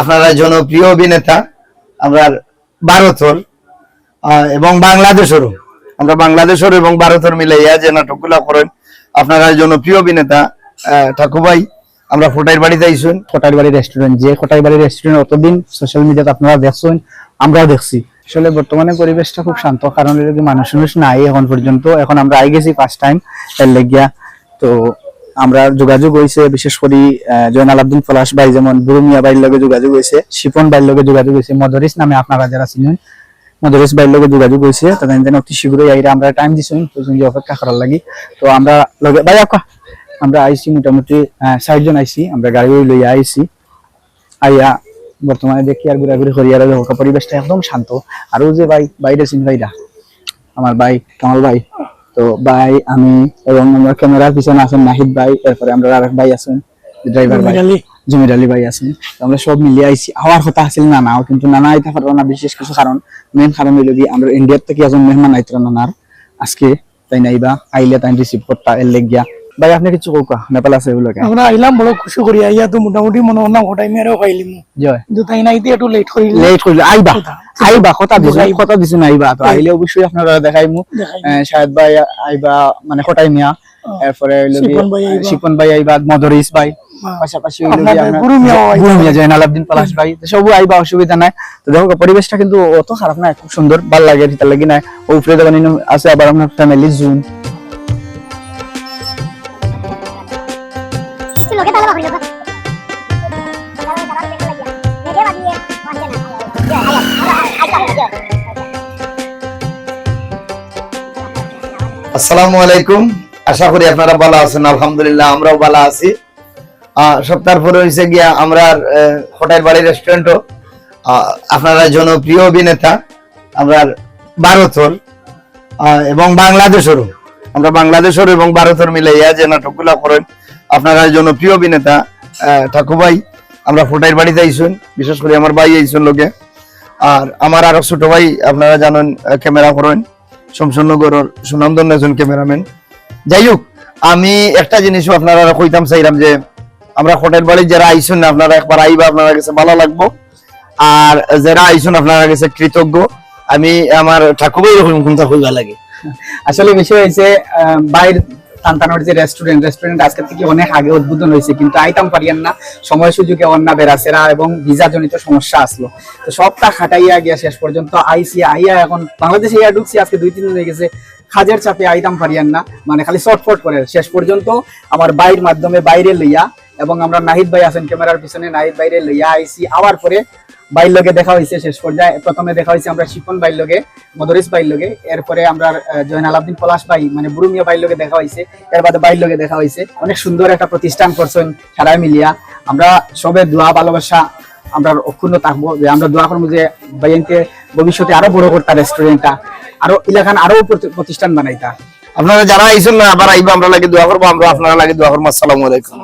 আপনারা জনপ্রিয় অভিনেতা, আমরা ভারতর এবং বাংলাদেশেরও, আমরা বাংলাদেশের এবং ভারতের মিলাইয়া যে নাটকগুলা করেন, আপনারা জনপ্রিয় অভিনেতা ঠাকুরভাই আমরা ফোটাইর বাড়িতে আইসুন কোটাইবাড়ি রেস্টুরেন্ট যে কোটাইবাড়ি রেস্টুরেন্ট অতদিন সোশ্যাল মিডিয়াতে আপনারা দেখছেন আমরাও দেখছি। আসলে বর্তমানে পরিবেশটা খুব শান্ত, কারণ মানুষ মানুষ নাই, এখন পর্যন্ত, এখন আমরা আই গেছি ফার্স্ট টাইম এর লেগিয়া, তো আমরা যোগাযোগ হয়েছে বিশেষ করে জয়নাল আব্দুল পলাশ ভাই যেমন বুরুমিয়া ভাইয়ের লগে যোগাযোগ হয়েছে শিপন ভাইয়ের লগে যোগাযোগ হয়েছে মদরিস নামে আপনারা যারা চিনেন, মদরিস ভাইয়ের লগে যোগাযোগ হয়েছে তাদের অতি শীঘ্রই আইরা আমরা টাইম দিছি পর্যন্ত অপেক্ষা করার লাগি। তো আমরা লগে, ভাই আপা, আমরা আইছি মোটামুটি ষাট জন আইছি, আমরা গাড়ি লইয়া আইছি। আইয়া বর্তমানে দেখি আর ঘুরাঘুরি করি, আর পরিবেশটা একদম শান্ত। আরও যে ভাই বাইরে চিন ভাইরা আমার ভাই, কামাল ভাই। তো ভাই আমি এবং আমার ক্যামেরার পিছনে আছেন নাহিদ ভাই এরপরে আমরা আরেক ভাই আছেন ড্রাইভার ভাই। জমির আলী ভাই আছেন। আমরা সব মিলিয়ে আইছি। হওয়ার কথা আছিল না নাও কিন্তু নানা আইতে পারব না বিশেষ কিছু কারণ। মেন কারণ হইল কি আমরা ইন্ডিয়ার থেকে একজন মেহমান আইতরা নানার। আজকে তাই নাইবা আইলে তাই রিসিভ করতা এর লেগিয়া। ভাই আপনি কিছু কৌকা নেপাল আছে এগুলোকে? আমরা আইলাম বড় খুশি করি। আইয়া তো মোটামুটি মনে হয় না ওটাই মেরেও পাইলিম জয়। কিন্তু তাই নাইতে একটু লেট করিল লেট করলে আইবা। আইবা কথা দিছো। কথা দিছো না আইবা। তো আইলে অবশ্যই আপনারা দেখাইমু। শাহেদ ভাই আইবা মানে কোটাই মিয়া? এরপরে শিপন ভাই আইবা। মদরিস ভাই হ্যাঁ। পাশাপাশি গুরু মিয়া পলাশ ভাই। আইবা অসুবিধা নাই। তো দেখো পরিবেশটা কিন্তু অত খারাপ না খুব সুন্দর। ভালো লাগে লাগি না উপরে দেখো আছে আবার আপনার ফ্যামিলি জুন আসসালামু আলাইকুম। আশা করি আপনারা ভালো আছেন আলহামদুলিল্লাহ আমরাও ভালো আছি। সপ্তাহ পরে হয়েছে গিয়া আমরা হোটেল বাড়ি রেস্টুরেন্টও আপনারা জনপ্রিয় অভিনেতা আমরা ভারতর এবং বাংলাদেশেরও আমরা বাংলাদেশের এবং ভারতের মিলাইয়া যে নাটকগুলা করেন আপনারা জনপ্রিয় অভিনেতা আহ, ঠাকুরভাই আমরা ফোটাইর বাড়িতে আইসুন বিশেষ করে আমার ভাই আইসুন লোকে আর আমার আরও ছোট ভাই আপনারা জানেন ক্যামেরা করেন। শমশনগরের সুনামধন্য একজন ক্যামেরাম্যান। যাই হোক, আমি একটা জিনিসও আপনারা কইতাম চাইলাম যে, আমরা হোটেল বাড়ি যারা আইসুন, আপনারা একবার আইবা, আপনারা কাছে ভালো লাগবো। আর যারা আইসুন, আপনারা কাছে কৃতজ্ঞ। আমি আমার ঠাকুরই এরকম কোনটা কইবা লাগে। আসলে বিষয় হয়েছে বাইর তান্তানোর যে রেস্টুরেন্ট রেস্টুরেন্ট আজকে থেকে অনেক আগে উদ্বোধন হয়েছে, কিন্তু আইতাম পারিয়ান না। সময় সুযোগে অন্য বেড়াছেরা এবং ভিজাজনিত সমস্যা আসলো। তো সবটা খাটাইয়া গিয়া শেষ পর্যন্ত আইসি, আইয়া এখন বাংলাদেশে ইয়া ঢুকছি, আজকে দুই তিন দিন হয়ে গেছে। খাজের চাপে আইতাম পারিয়ান না মানে খালি শর্টফট করে। শেষ পর্যন্ত আমার বাইর মাধ্যমে বাইরে লইয়া এবং আমরা নাহিদ ভাই আছেন ক্যামেরার পিছনে। নাহিদ বাইরে লইয়া আইসি আওয়ার পরে বাইর লগে দেখা হয়েছে শেষ পর্যায়ে। প্রথমে দেখা হয়েছে আমরা শিপন বাইর লগে মদরিস বাইর লগে এরপরে আমরা আহ, জয়নাল আব্দিন পলাশ ভাই মানে বুরুমিয়া বাইর লগে দেখা হয়েছে এর বাদে বাইর লগে দেখা হয়েছে অনেক সুন্দর একটা প্রতিষ্ঠান করছেন সারাই মিলিয়া। আমরা সবে দোয়া ভালোবাসা আমরা অক্ষুণ্ণ থাকব। যে আমরা দোয়া করব যে বাইনকে ভবিষ্যতে আরও বড় করতা রেস্টুরেন্টটা আরও এলাকান আরও প্রতি- প্রতিষ্ঠান বানাইতা। আপনারা যারা আইসুন না আবার আইবা আমরা লাগে দোয়া করব। আমরা আপনারা লাগে দোয়া করব। আসসালামু আলাইকুম।